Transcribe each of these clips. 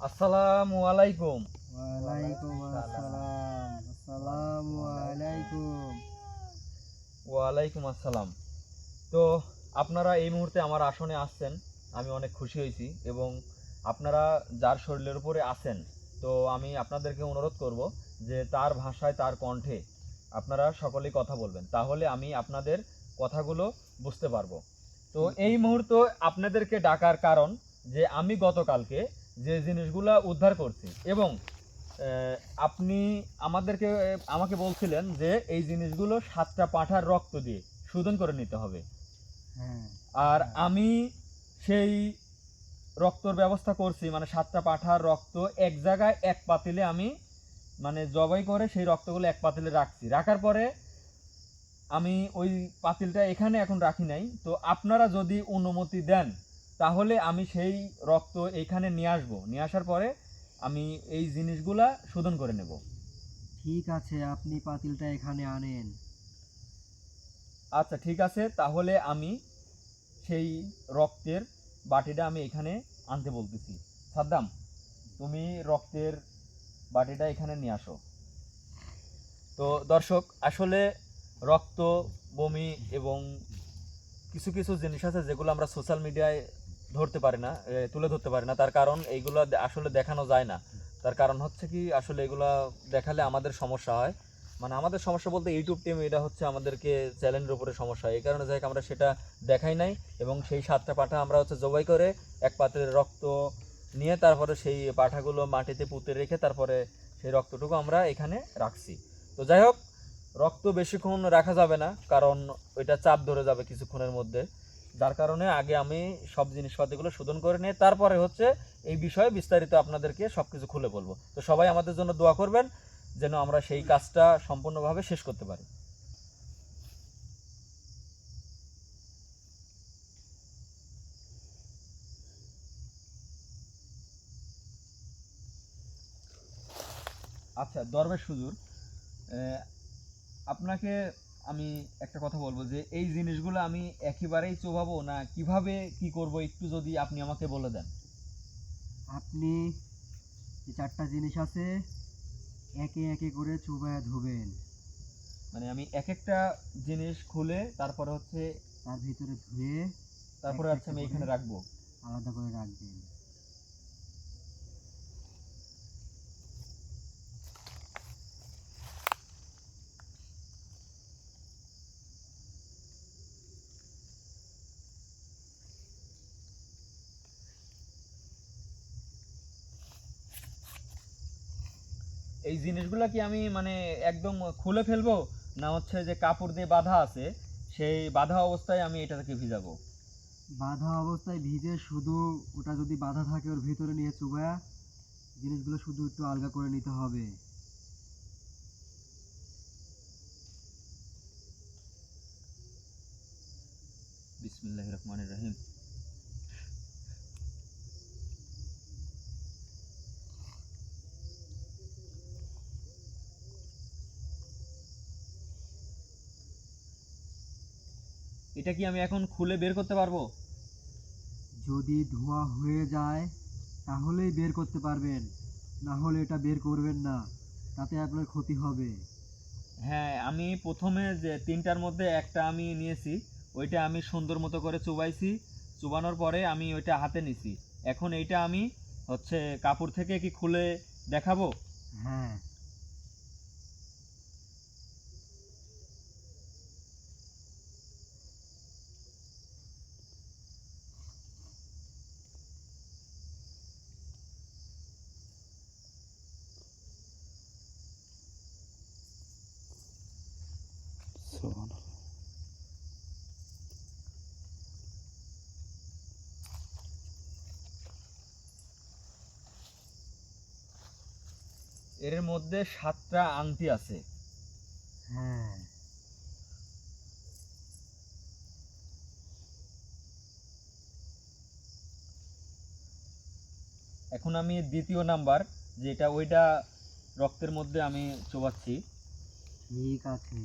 আসসালামু আলাইকুম। ওয়ালাইকুম আসসালাম। আসসালামু আলাইকুম। ওয়ালাইকুম আসসালাম। তো আপনারা এই মুহূর্তে আমার আসনে আসছেন আমি অনেক খুশি হয়েছি এবং আপনারা যার শরীরের উপরে আছেন তো আমি আপনাদেরকে অনুরোধ করব যে তার ভাষায় তার কণ্ঠে আপনারা সকলেই কথা বলবেন তাহলে আমি আপনাদের কথাগুলো বুঝতে পারব। তো এই মুহূর্তে আপনাদেরকে ডাকার কারণ যে আমি গতকালকে যে জিনিসগুলো উদ্ধার করছি। এবং আপনি আমাদেরকে আমাকে বলছিলেন যে এই জিনিসগুলো সাতটা পাঁঠার রক্ত দিয়ে শোধন করে নিতে হবে। আর আমি সেই রক্তর ব্যবস্থা করছি মানে সাতটা পাঁঠার রক্ত এক জায়গায় এক পাতিলে আমি মানে জবাই করে সেই রক্তগুলো এক পাতিলে রাখছি। রাখার পরে আমি ওই পাতিলটা এখানে এখন রাখি নাই। তো আপনারা যদি অনুমতি দেন তাহলে আমি সেই রক্ত এখানে নিয়ে আসব। নিয়ে আসার পরে আমি এই জিনিসগুলা শোধন করে নেব। ঠিক আছে আপনি পাতিলটা এখানে আনেন। আচ্ছা ঠিক আছে তাহলে আমি সেই রক্তের বাটিটা আমি এখানে আনতে বলতেছি। সাদ্দাম তুমি রক্তের বাটিটা এখানে নিয়ে আসো। তো দর্শক আসলে রক্ত বমি এবং কিছু কিছু জিনিস আছে যেগুলো আমরা সোশ্যাল মিডিয়ায় ধরতে পারি না তুলে ধরতে পারি না। তার কারণ এইগুলো আসলে দেখানো যায় না। তার কারণ হচ্ছে কি, আসলে এগুলা দেখালে আমাদের সমস্যা হয়। মানে আমাদের সমস্যা বলতে ইউটিউব টিম এটা হচ্ছে আমাদেরকে চ্যানেলের উপরে সমস্যা হয়। এই কারণে যাই আমরা সেটা দেখাই নাই এবং সেই সাতটা পাঠা আমরা হচ্ছে জবাই করে এক পাত্রের রক্ত নিয়ে তারপরে সেই পাঠাগুলো মাটিতে পুঁতে রেখে তারপরে সেই রক্তটুকু আমরা এখানে রাখছি। তো যাই হোক, রক্ত বেশিক্ষণ রাখা যাবে না, কারণ ওইটা চাপ ধরে যাবে কিছুক্ষণের মধ্যে। যার কারণে আগে আমি সব জিনিসপাতিগুলো শোধন করে নিয়ে তারপরে হচ্ছে এই বিষয়ে বিস্তারিত আপনাদেরকে সব কিছু খুলে বলব। তো সবাই আমাদের জন্য দোয়া করবেন, যেন আমরা সেই কাজটা সম্পূর্ণভাবে শেষ করতে পারি। আচ্ছা দরবেশ হুজুর আপনাকে আমি একটা কথা বলব যে এই জিনিসগুলো আমি একেবারেই চোবাবো না কীভাবে কি করব একটু যদি আপনি আমাকে বলে দেন। আপনি যে চারটা জিনিস আছে একে একে করে চুবায়া ধুবেন। মানে আমি এক একটা জিনিস খুলে তারপরে হচ্ছে তার ভিতরে ধুয়ে তারপরে হচ্ছে আমি এখানে রাখব। আলাদা করে রাখবেন। এই জিনিসগুলো কি আমি মানে একদম খুলে ফেলব? না হচ্ছে যে কাপড় দিয়ে বাঁধা আছে সেই বাঁধা অবস্থায় আমি এটাকে ভিজাবো? বাঁধা অবস্থায় ভিজে শুধু ওটা যদি বাঁধা থাকে ওর ভিতরে নিয়ে চুবায়া জিনিসগুলো শুধু একটু আলগা করে নিতে হবে। বিসমিল্লাহ রহমানির রহিম। এটা কি আমি এখন খুলে বের করতে পারব? যদি ধোয়া হয়ে যায় তাহলেই বের করতে পারবেন। না হলে এটা বের করবেন না। তাতে আপনার ক্ষতি হবে। হ্যাঁ আমি প্রথমে যে তিনটার মধ্যে একটা আমি নিয়েছি ওইটা আমি সুন্দর মতো করে চুবাইছি। চুবানোর পরে আমি ওইটা হাতে নিছি। এখন এইটা আমি হচ্ছে কাপড় থেকে কি খুলে দেখাবো? হ্যাঁ। এর মধ্যে সাতটা আংটি আছে। হ্যাঁ এখন আমি দ্বিতীয় নাম্বার যেটা ওইটা রক্তের মধ্যে আমি চোবাচ্ছি। ঠিক আছে।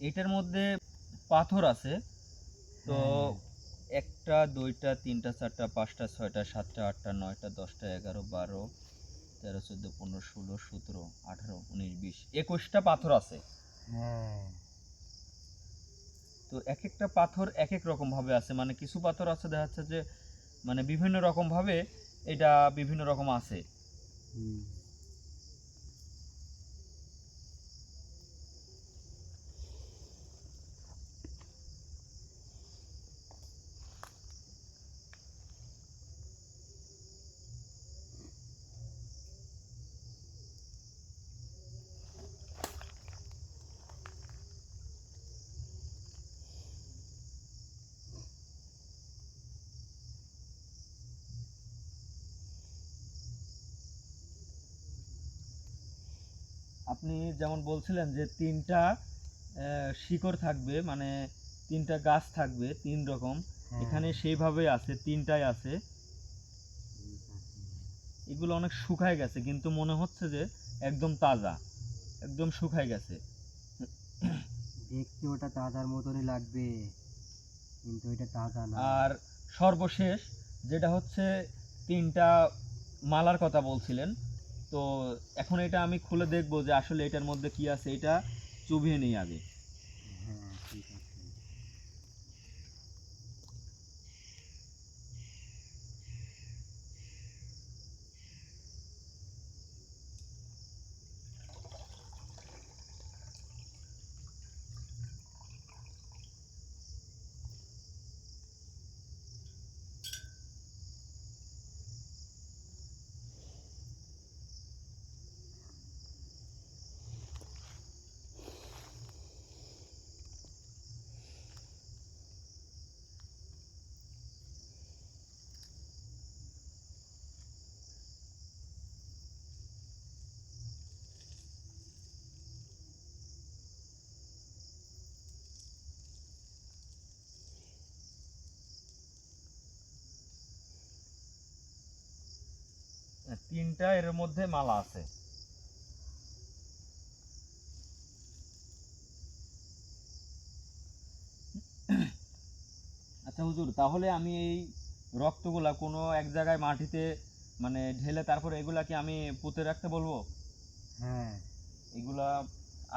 এটার মধ্যে পাথর আছে। তো হ্যাঁ। একটা দুইটা তিনটা চারটা পাঁচটা ছয়টা সাতটা আটটা নয়টা দশটা এগারো বারো তেরো চোদ্দ পনেরো ষোলো সতেরো আঠারো উনিশ বিশ একুশটা পাথর আছে। হ্যাঁ। তো এক একটা পাথর এক এক রকম ভাবে আছে। মানে কিছু পাথর আছে দেখা যাচ্ছে যে মানে বিভিন্ন রকম ভাবে এটা বিভিন্ন রকম আছে। আপনি যেমন বলছিলেন যে তিনটা শিকড় থাকবে মানে তিনটা গাছ থাকবে তিন রকম। এখানে সেইভাবে আছে তিনটাই আছে আছে। এগুলো অনেক শুকায় গেছে কিন্তু মনে হচ্ছে যে একদম তাজা একদম শুকায় গেছে। দেখতে ওটা তাজার মতনই লাগবে কিন্তু এটা তাজা না। আর সর্বশেষ যেটা হচ্ছে তিনটা মালার কথা বলছিলেন। তো এখন এটা আমি খুলে দেখব যে আসলে এটার মধ্যে কি আছে, এটা চুবিয়ে নিই আগে হ্যাঁ ঠিক আছে তিনটা এর মধ্যে মালা আছে। আচ্ছা হুজুর তাহলে আমি এই রক্তগুলা কোনো এক জায়গায় মাটিতে মানে ঢেলে তারপর এগুলা কি আমি পুঁতে রাখতে বলব? হ্যাঁ। এগুলা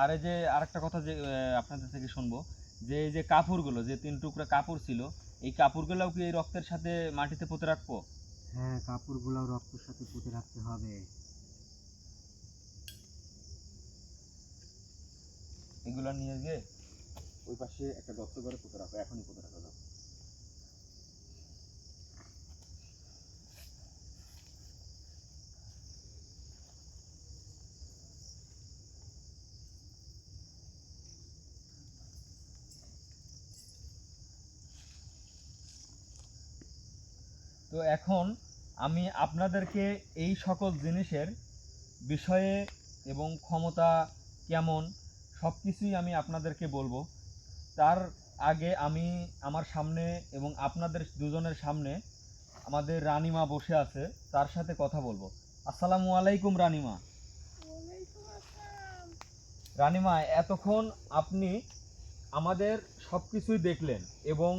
আরে যে আরেকটা কথা যে আপনাদের থেকে শুনব। যে এই যে কাপড়গুলো যে তিন টুকরা কাপড় ছিল এই কাপড়গুলোও কি এই রক্তের সাথে মাটিতে পুঁতে রাখব? হ্যাঁ কাপড়গুলো রক্তের সাথে পুঁতে রাখতে হবে। এগুলো নিয়ে গিয়ে ওই পাশে একটা গর্ত করে পুঁতে রাখো, এখনই পুঁতে রাখা যাবে তো এখন আমি আপনাদেরকে এই সকল জিনিসের বিষয়ে এবং ক্ষমতা কেমন সব কিছুই আমি আপনাদেরকে বলব। তার আগে আমি আমার সামনে এবং আপনাদের দুজনের সামনে আমাদের রানিমা বসে আছে তার সাথে কথা বলব। আসসালামু আলাইকুম রানিমা। রানিমা এতক্ষণ আপনি আমাদের সব কিছুই দেখলেন এবং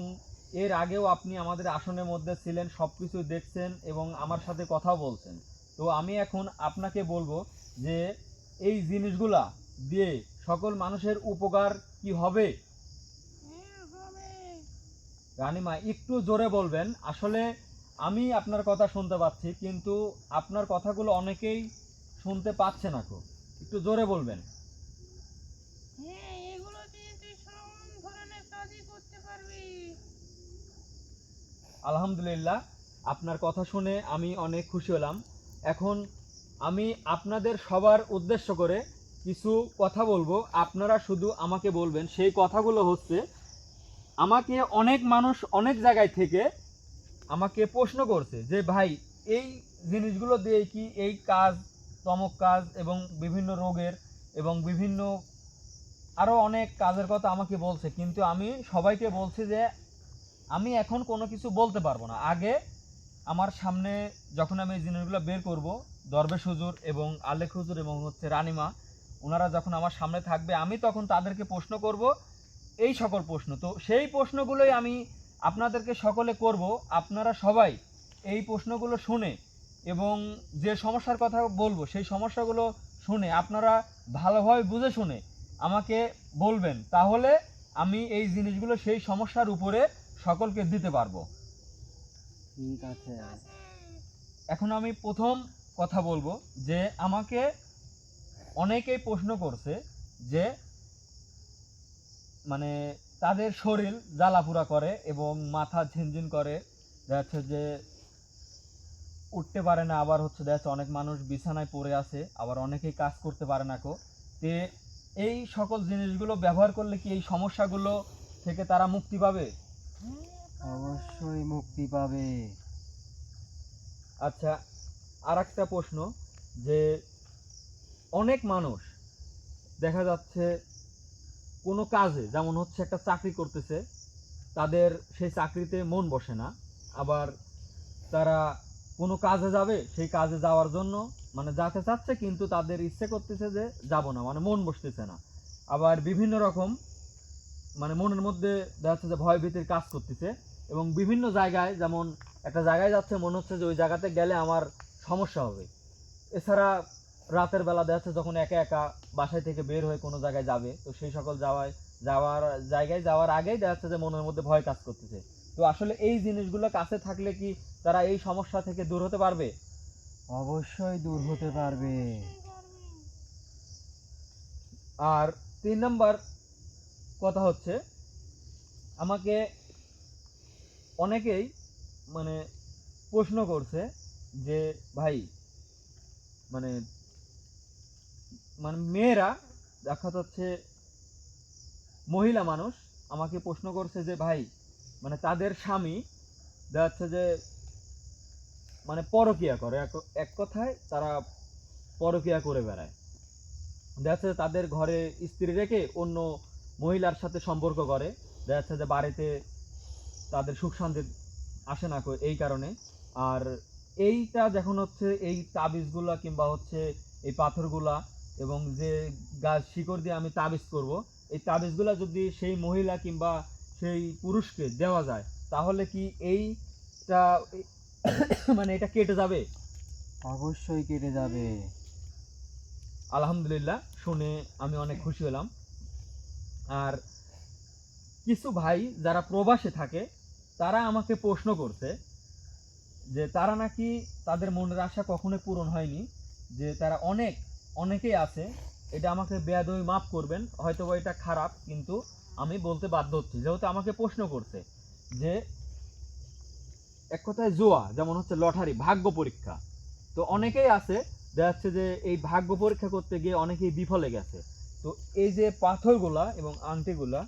এর আগেও আপনি আমাদের আসনের মধ্যে ছিলেন সব কিছুই দেখছেন এবং আমার সাথে কথা বলছেন। তো আমি এখন আপনাকে বলব যে এই জিনিসগুলা দিয়ে সকল মানুষের উপকার কি হবে? রানিমা, একটু জোরে বলবেন। আসলে আমি আপনার কথা শুনতে পাচ্ছি, কিন্তু আপনার কথাগুলো অনেকেই শুনতে পাচ্ছে না তো। একটু জোরে বলবেন হ্যাঁ এগুলো দিয়ে তুই সব ধরনের কাজই করতে পারবি আলহামদুলিল্লাহ, আপনার কথা শুনে আমি অনেক খুশি হলাম। এখন আমি আপনাদের সবার উদ্দেশ্য করে কিছু কথা বলব। আপনারা শুধু আমাকে বলবেন, সেই কথাগুলো হচ্ছে, আমাকে অনেক মানুষ অনেক জায়গায় থেকে আমাকে প্রশ্ন করছে যে, ভাই, এই জিনিসগুলো দিয়ে কি এই কাজ, তমক কাজ এবং বিভিন্ন রোগের এবং বিভিন্ন আরও অনেক কাজের কথা আমাকে বলছে? কিন্তু আমি সবাইকে বলছি যে আমি এখন কোনো কিছু বলতে পারব না। আগে আমার সামনে যখন আমি এই জিনিসগুলো বের করব, দরবেশ হুজুর এবং আলেখ হুজুর এবং হচ্ছে রানিমা ওনারা যখন আমার সামনে থাকবে, আমি তখন তাদেরকে প্রশ্ন করব, এই সকল প্রশ্ন। তো সেই প্রশ্নগুলোই আমি আপনাদেরকে সকলে করব। আপনারা সবাই এই প্রশ্নগুলো শুনে এবং যে সমস্যার কথা বলব, সেই সমস্যাগুলো শুনে, আপনারা ভালোভাবে বুঝে শুনে আমাকে বলবেন। তাহলে আমি এই জিনিসগুলো সেই সমস্যার উপরে সকলকে দিতে পারব। ঠিক আছে এখন আমি প্রথম কথা বলব যে আমাকে অনেকেই প্রশ্ন করছে যে মানে তাদের শরীর জ্বালাপুরা করে এবং মাথা ঝিনঝিন করে। দেখা যাচ্ছে যে উঠতে পারে না আবার হচ্ছে দেখা অনেক মানুষ বিছানায় পড়ে আছে আবার অনেকেই কাজ করতে পারে না কো। তে এই সকল জিনিসগুলো ব্যবহার করলে কি এই সমস্যাগুলো থেকে তারা মুক্তি পাবে? অবশ্যই মুক্তি পাবে। আচ্ছা আর একটা প্রশ্ন যে অনেক মানুষ দেখা যাচ্ছে কোনো কাজে, যেমন হচ্ছে একটা চাকরি করতেছে, তাদের সেই চাকরিতে মন বসে না। আবার তারা কোনো কাজে যাবে, সেই কাজে যাওয়ার জন্য মানে যাতে চাচ্ছে, কিন্তু তাদের ইচ্ছে করতেছে যে যাব না মানে মন বসতেছে না। আবার বিভিন্ন রকম মানে মনের মধ্যে দেখা যাচ্ছে যে ভয় ভীতির কাজ করতেছে। এবং বিভিন্ন জায়গায় যেমন একটা জায়গায় যাচ্ছে মনে হচ্ছে যে ওই জায়গাতে গেলে আমার সমস্যা হবে। এছাড়া রাতের বেলা দেখা যাচ্ছে যখন একা একা বাসায় থেকে বের হয়ে কোনো জায়গায় যাবে তো সেই সকল যাওয়ায় যাওয়ার জায়গায় যাওয়ার আগেই দেখা যাচ্ছে যে মনের মধ্যে ভয় কাজ করতেছে। তো আসলে এই জিনিসগুলো কাছে থাকলে কি তারা এই সমস্যা থেকে দূর হতে পারবে? অবশ্যই দূর হতে পারবে। আর তিন নাম্বার কথা হচ্ছে, আমাকে অনেকেই মানে প্রশ্ন করছে যে, ভাই মানে মানে মেয়েরা দেখা যাচ্ছে মহিলা মানুষ আমাকে প্রশ্ন করছে যে, ভাই মানে তাদের স্বামী দেখা যাচ্ছে যে মানে পরকিয়া করে, এক- কথায় তারা পরকিয়া করে বেড়ায়। দেখা যাচ্ছে তাদের ঘরে স্ত্রী রেখে অন্য মহিলার সাথে সম্পর্ক করে। দেখা যাচ্ছে যে বাড়িতে তাদের সুখ শান্তি আসে না এই কারণে। আর এইটা যখন হচ্ছে এই তাবিজগুলা কিংবা হচ্ছে এই পাথরগুলা এবং যে গাছ শিকড় দিয়ে আমি তাবিজ করব এই তাবিজগুলা যদি সেই মহিলা কিংবা সেই পুরুষকে দেওয়া যায় তাহলে কি এইটা মানে এটা কেটে যাবে? অবশ্যই কেটে যাবে। আলহামদুলিল্লাহ শুনে আমি অনেক খুশি হলাম। আর কিছু ভাই যারা প্রবাসে থাকে, তারা আমাকে প্রশ্ন করছে যে তারা নাকি তাদের মনের আশা কখনোই পূরণ হয়নি, যে তারা অনেক, অনেকেই আছে, এটা আমাকে বেয়াদবি মাফ করবেন হয়তো এটা খারাপ, কিন্তু আমি বলতে বাধ্য হচ্ছি। যেহেতু আমাকে প্রশ্ন করছে যে এক কথায় জোয়া, যেমন হচ্ছে লটারি, ভাগ্য পরীক্ষা। তো অনেকেই আছে, দেখা যাচ্ছে যে এই ভাগ্য পরীক্ষা করতে গিয়ে অনেকেই বিফলে গেছে। তো এই যে পাথরগুলা এবং আংটিগুলা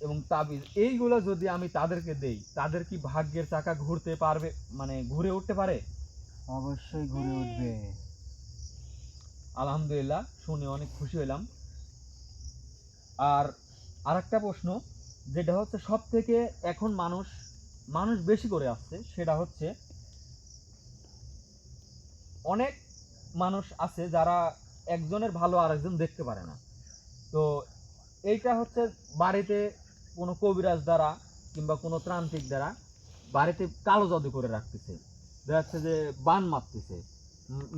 এবং তাবিজ এইগুলো যদি আমি তাদেরকে দেই তাদের কি ভাগ্যের চাকা ঘুরতে পারবে? মানে ঘুরে উঠতে পারে? অবশ্যই ঘুরে উঠবে। আলহামদুলিল্লাহ শুনে অনেক খুশি হলাম। আর আরেকটা প্রশ্ন যেটা হচ্ছে সব থেকে এখন মানুষ মানুষ বেশি করে আসছে সেটা হচ্ছে অনেক মানুষ আছে যারা একজনের ভালো আরেকজন দেখতে পারে না। তো এইটা হচ্ছে বাড়িতে কোনো কবিরাজ দ্বারা কিংবা কোনো ত্রান্তিক দ্বারা বাড়িতে কালো জাদু করে রাখতেছে। দেখা যাচ্ছে যে বান মারতেছে।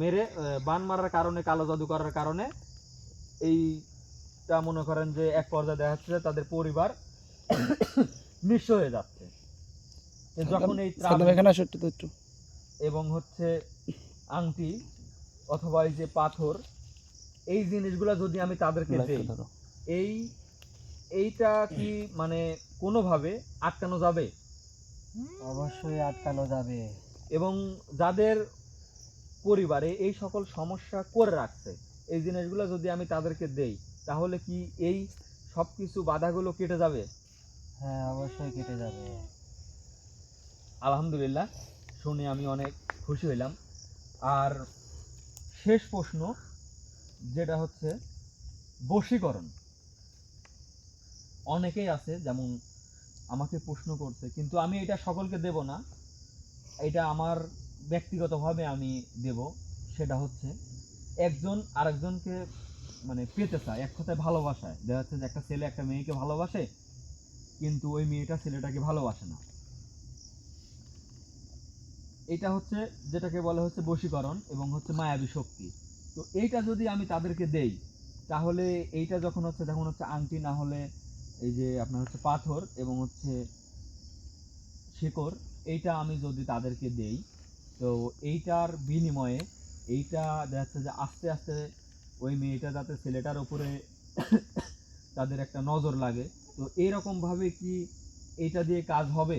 মেরে বান মারার কারণে কালো জাদু করার কারণে এইটা মনে করেন যে এক পর্যায়ে দেখা যাচ্ছে তাদের পরিবার নিঃস্ব হয়ে যাচ্ছে। যখন এই এবং হচ্ছে আংটি অথবা এই যে পাথর এই জিনিসগুলো যদি আমি তাদেরকে দেই এই এইটা কি মানে কোনোভাবে আটকানো যাবে? অবশ্যই আটকানো যাবে। এবং যাদের পরিবারে এই সকল সমস্যা করে রাখছে এই জিনিসগুলো যদি আমি তাদেরকে দেই তাহলে কি এই সব কিছু বাধাগুলো কেটে যাবে? হ্যাঁ অবশ্যই কেটে যাবে। আলহামদুলিল্লাহ শুনে আমি অনেক খুশি হইলাম। আর শেষ প্রশ্ন যেটা হচ্ছে বশীকরণ। অনেকেই আছে যেমন আমাকে প্রশ্ন করছে, কিন্তু আমি এটা সকলকে দেব না। এটা আমার ব্যক্তিগতভাবে আমি দেব। সেটা হচ্ছে একজন আরেকজনকে মানে পেতে চায়, এক কথায় ভালোবাসায়। দেখা যাচ্ছে যে একটা ছেলে একটা মেয়েকে ভালোবাসে, কিন্তু ওই মেয়েটা ছেলেটাকে ভালোবাসে না। এটা হচ্ছে যেটাকে বলা হচ্ছে বশীকরণ এবং হচ্ছে মায়াবী শক্তি। তো এইটা যদি আমি তাদেরকে দেই তাহলে এইটা যখন হচ্ছে যখন হচ্ছে আংটি না হলে এই যে আপনার হচ্ছে পাথর এবং হচ্ছে শিকড় এইটা আমি যদি তাদেরকে দেই তো এইটার বিনিময়ে এইটা দেখা যাচ্ছে যে আস্তে আস্তে ওই মেয়েটা যাতে ছেলেটার উপরে তাদের একটা নজর লাগে। তো এইরকম ভাবে কি এইটা দিয়ে কাজ হবে?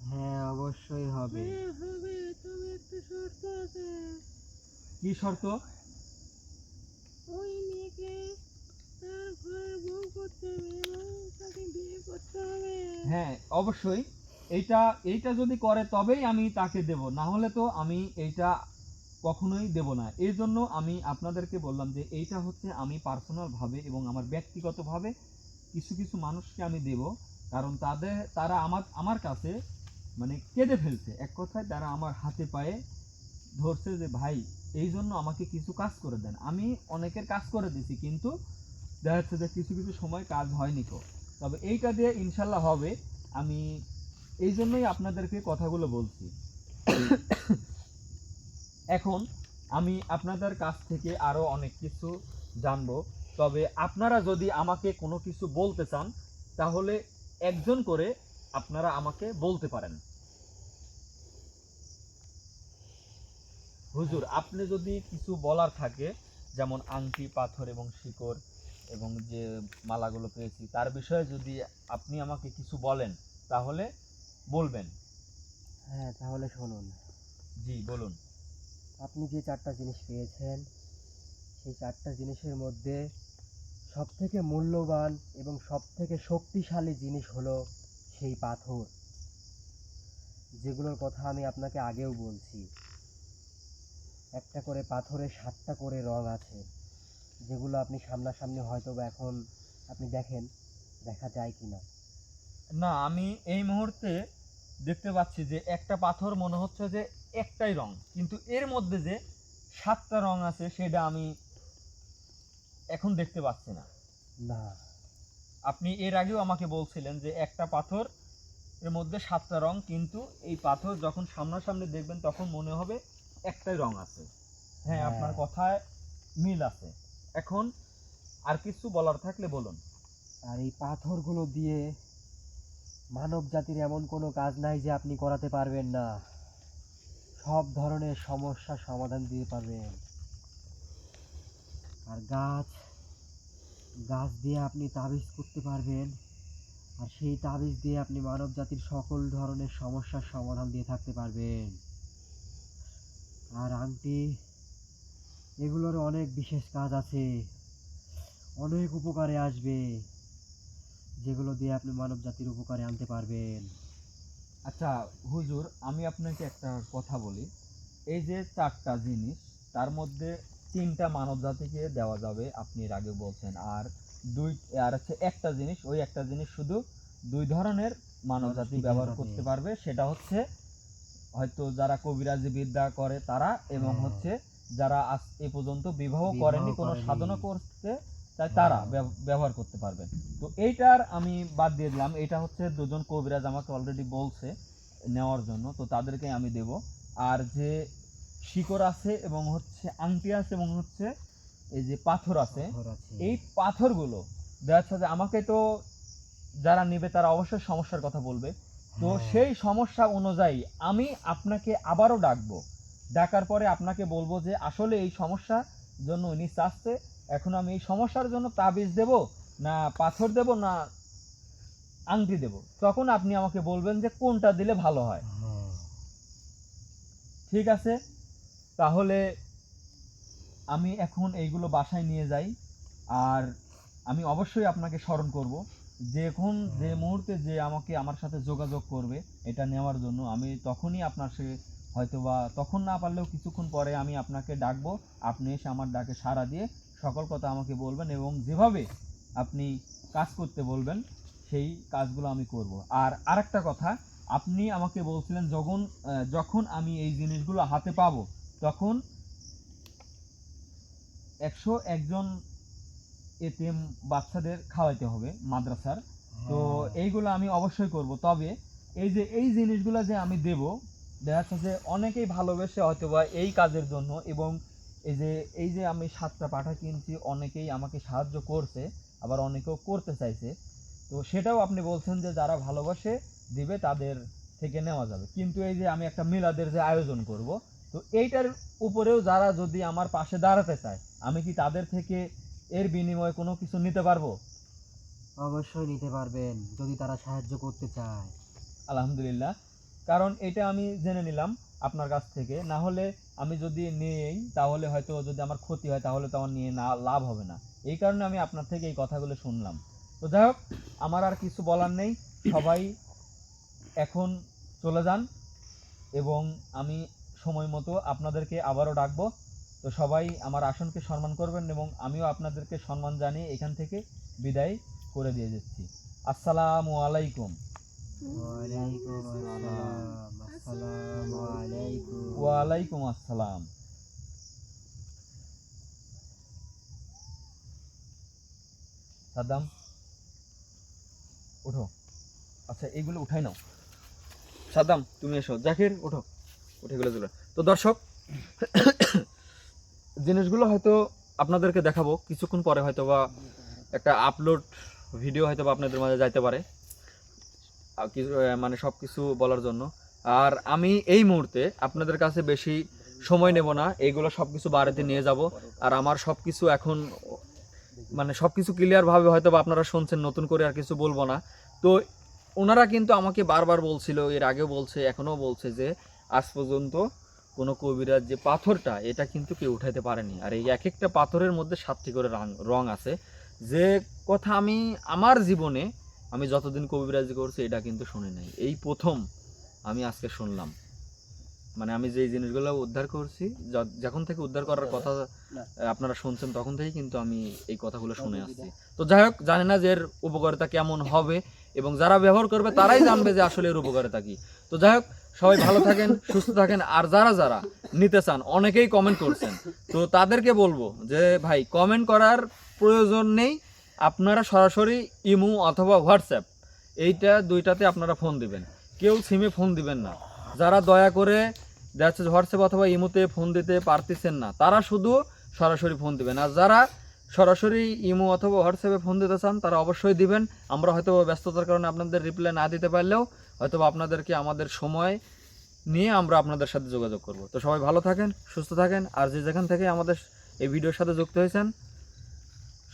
হ্যাঁ অবশ্যই হবে। হ্যাঁ হবে। তবে একটা শর্ত আছে। কি শর্ত? ওই মেয়েকে তার ঘরের বউ করতে হবে এবং তাকে বিয়ে করতে হবে। হ্যাঁ অবশ্যই। এইটা এইটা যদি করে তবেই আমি তাকে দেব। না হলে তো আমি এইটা কখনোই দেব না। এই জন্য আমি আপনাদেরকে বললাম যে এইটা হচ্ছে আমি পার্সোনালভাবে এবং আমার ব্যক্তিগতভাবে কিছু কিছু মানুষকে আমি দেব। কারণ তাদের, তারা আমার আমার কাছে মানে কেঁদে ফেলছে। এক কথায় তারা আমার হাতে পায়ে ধরছে যে, ভাই এই জন্য আমাকে কিছু কাজ করে দেন। আমি অনেকের কাজ করে দিছি, কিন্তু দেখা যাচ্ছে যে কিছু কিছু সময় কাজ হয়নি তো। তবে এইটা দিয়ে ইনশাল্লাহ হবে। আমি এই জন্যই আপনাদেরকে কথাগুলো বলছি। এখন আমি আপনাদের কাছ থেকে আরও অনেক কিছু জানব। তবে আপনারা যদি আমাকে কোনো কিছু বলতে চান, তাহলে একজন করে আপনারা আমাকে বলতে পারেন। হুজুর আপনি যদি কিছু বলার থাকে যেমন আংটি পাথর এবং শিকড় এবং যে মালাগুলো পেয়েছি তার বিষয়ে যদি আপনি আমাকে কিছু বলেন তাহলে বলবেন। হ্যাঁ তাহলে শুনুন। জি বলুন। আপনি যে চারটা জিনিস পেয়েছেন সেই চারটা জিনিসের মধ্যে সবথেকে মূল্যবান এবং সবথেকে শক্তিশালী জিনিস হলো সেই পাথর যেগুলোর কথা আমি আপনাকে আগেও বলছি। একটা করে পাথরে সাতটা করে রং আছে যেগুলো আপনি সামনাসামনি হয়তো বা এখন আপনি দেখেন দেখা যায় কি না না আমি এই মুহূর্তে দেখতে পাচ্ছি যে একটা পাথর মনে হচ্ছে যে একটাই রং কিন্তু এর মধ্যে যে সাতটা রং আছে সেটা আমি এখন দেখতে পাচ্ছি না। না। আপনি এর আগেও আমাকে বলছিলেন যে একটা পাথর এর মধ্যে সাতটা রং কিন্তু এই পাথর যখন সামনাসামনি দেখবেন তখন মনে হবে একটাই রং আছে। হ্যাঁ হ্যাঁ। আপনার কথায় মিল আছে। এখন আর কিছু বলার থাকলে বলুন। আর এই পাথরগুলো দিয়ে মানব জাতির এমন কোনো কাজ নাই যে আপনি করাতে পারবেন না। সব ধরনের সমস্যার সমাধান দিতে পারবেন। আর গাছ গাছ দিয়ে আপনি তাবিজ করতে পারবেন। আর সেই তাবিজ দিয়ে আপনি মানব জাতির সকল ধরনের সমস্যার সমাধান দিয়ে থাকতে পারবেন। আর আংটি এগুলোর অনেক বিশেষ কাজ আছে। অনেক উপকারে আসবে যেগুলো দিয়ে আপনি মানব জাতির উপকারে আনতে পারবেন। আচ্ছা হুজুর আমি আপনাকে একটা কথা বলি। এই যে চারটা জিনিস তার মধ্যে তিনটা মানব জাতিকে দেওয়া যাবে আপনি এর আগে বলছেন। আর দুই আর হচ্ছে একটা জিনিস ওই একটা জিনিস শুধু দুই ধরনের মানব জাতি ব্যবহার করতে পারবে সেটা হচ্ছে হয়তো যারা কবিরাজি বিদ্যা করে তারা এবং হ্যাঁ। হচ্ছে যারা আজ এ পর্যন্ত বিবাহ করেনি কোনো। সাধনা করতে তাই তারা হ্যাঁ। ব্যবহার করতে পারবেন তো এইটার আমি বাদ দিয়ে দিলাম এটা হচ্ছে দুজন কবিরাজ আমাকে অলরেডি বলছে নেওয়ার জন্য তো তাদেরকে আমি দেব আর যে শিকড় আছে এবং হচ্ছে আংটি আছে এবং হচ্ছে এই যে পাথর আছে পাথর আছে। এই পাথরগুলো দেখা যাচ্ছে যে আমাকে তো যারা নেবে তারা অবশ্যই সমস্যার কথা বলবে তো। সেই সমস্যা অনুযায়ী আমি আপনাকে আবারও ডাকবো। ডাকার পরে আপনাকে বলব যে আসলে এই সমস্যার জন্য উনি চাচ্ছে এখন আমি এই সমস্যার জন্য তাবিজ দেব না পাথর দেব না আংটি দেব। তখন আপনি আমাকে বলবেন যে কোনটা দিলে ভালো হ্যাঁ। ঠিক আছে? তাহলে আমি এখন এইগুলো বাসায় নিয়ে যাই আর আমি অবশ্যই আপনাকে স্মরণ করব। যে এখন যে মুহূর্তে যে আমাকে আমার সাথে যোগাযোগ করবে, এটা নেওয়ার জন্য আমি তখনই আপনার সে হয়তো বা তখন না পারলেও কিছুক্ষণ পরে আমি আপনাকে ডাকবো। আপনি এসে আমার ডাকে সাড়া দিয়ে সকল কথা আমাকে বলবেন এবং যেভাবে আপনি কাজ করতে বলবেন, সেই কাজগুলো আমি করব। আর আরেকটা কথা, আপনি আমাকে বলছিলেন যখন যখন আমি এই জিনিসগুলো হাতে পাবো, তখন একশো একজন এতিম বাচ্চাদের খাওয়াইতে হবে মাদ্রাসার। তো হ্যাঁ। এইগুলো আমি অবশ্যই করব। তবে এই যে এই জিনিসগুলো যে আমি দেব দেখা যাচ্ছে যে অনেকেই ভালোবেসে হয়তো বা এই কাজের জন্য এবং এই যে এই যে আমি সাতটা পাঠা কিনছি অনেকেই আমাকে সাহায্য করছে আবার অনেকেও করতে চাইছে। তো সেটাও আপনি বলছেন যে যারা ভালোবাসে দিবে তাদের থেকে নেওয়া যাবে। কিন্তু এই যে আমি একটা মিলাদের যে আয়োজন করব তো এইটার উপরেও যারা যদি আমার পাশে দাঁড়াতে চায় আমি কি তাদের থেকে এর বিনিময়ে কোনো কিছু নিতে পারব? অবশ্যই নিতে পারবেন যদি তারা সাহায্য করতে চায়। আলহামদুলিল্লাহ। কারণ এটা আমি জেনে নিলাম আপনার কাছ থেকে। না হলে আমি যদি নিয়েই তাহলে হয়তো যদি আমার ক্ষতি হয় তাহলে তো আমার নিয়ে না লাভ হবে না। এই কারণে আমি আপনার থেকে এই কথাগুলো শুনলাম। তো যাই হোক আমার আর কিছু বলার নেই। সবাই এখন চলে যান এবং আমি সময় মতো আপনাদেরকে আবারও ডাকবো। তো সবাই আমার আসনকে সম্মান করবেন এবং আমিও আপনাদেরকে সম্মান জানিয়ে এখান থেকে বিদায় করে দিয়ে যাচ্ছি। আসসালামু আলাইকুম। ওয়ালাইকুম আসসালাম সাদ্দাম ওঠো। আচ্ছা এইগুলো উঠাই নাও। সাদ্দাম তুমি এসো। জাকির ওঠো। উঠে গেলে তো দর্শক জিনিসগুলো হয়তো আপনাদেরকে দেখাবো। কিছুক্ষণ পরে হয়তো বা একটা আপলোড ভিডিও হয়তো বা আপনাদের মাঝে যাইতে পারে। মানে সব কিছু বলার জন্য। আর আমি এই মুহূর্তে আপনাদের কাছে বেশি সময় নেব না। এইগুলো সব কিছু বাড়িতে নিয়ে যাব। আর আমার সব কিছু এখন মানে সব কিছু ক্লিয়ারভাবে হয়তো বা আপনারা শুনছেন, নতুন করে আর কিছু বলব না। তো ওনারা কিন্তু আমাকে বারবার বলছিল, এর আগেও বলছে, এখনও বলছে যে, আজ পর্যন্ত কোনো কবিরাজ যে পাথরটা এটা কিন্তু কেউ উঠাইতে পারেনি। আর এই এক একটা পাথরের মধ্যে সাতটি করে রং রং আছে। যে কথা আমি আমার জীবনে আমি যতদিন কবিরাজি করছি এটা কিন্তু শুনে নাই। এই প্রথম আমি আজকে শুনলাম। মানে আমি যে জিনিসগুলো উদ্ধার করছি যখন থেকে উদ্ধার করার কথা আপনারা শুনছেন তখন থেকেই কিন্তু আমি এই কথাগুলো শুনে আসছি। তো যাই হোক জানি না যে এর উপকারিতা কেমন হবে। এবং যারা ব্যবহার করবে তারাই জানবে যে আসলে এর উপকারিতা কি। তো যাই হোক, সবাই ভালো থাকেন, সুস্থ থাকেন, আর যারা যারা নিতে চান, অনেকেই কমেন্ট করছেন। তো তাদেরকে বলব যে, ভাই কমেন্ট করার প্রয়োজন নেই। আপনারা সরাসরি ইমো অথবা হোয়াটসঅ্যাপ, এইটা দুইটাতে আপনারা ফোন দিবেন। কেউ সিমে ফোন দিবেন না। যারা দয়া করে, দেখা যাচ্ছে হোয়াটসঅ্যাপ অথবা ইমোতে ফোন দিতে পারতেছেন না, তারা শুধু সরাসরি ফোন দিবেন। আর যারা সরাসরি ইমো অথবা হোয়াটসঅ্যাপে ফোন দিতে চান, তারা অবশ্যই দিবেন। আমরা হয়তো ব্যস্ততার কারণে আপনাদের রিপ্লাই না দিতে পারলেও হয়তো আপনাদেরকে আমাদের সময় নিয়ে আমরা আপনাদের সাথে যোগাযোগ করব। তো সবাই ভালো থাকেন, সুস্থ থাকেন, আর যে যেখান থেকে আমাদের এই ভিডিওর সাথে যুক্ত হয়েছেন,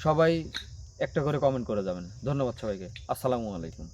সবাই একটা করে কমেন্ট করে যাবেন। ধন্যবাদ সবাইকে। আসসালামু আলাইকুম।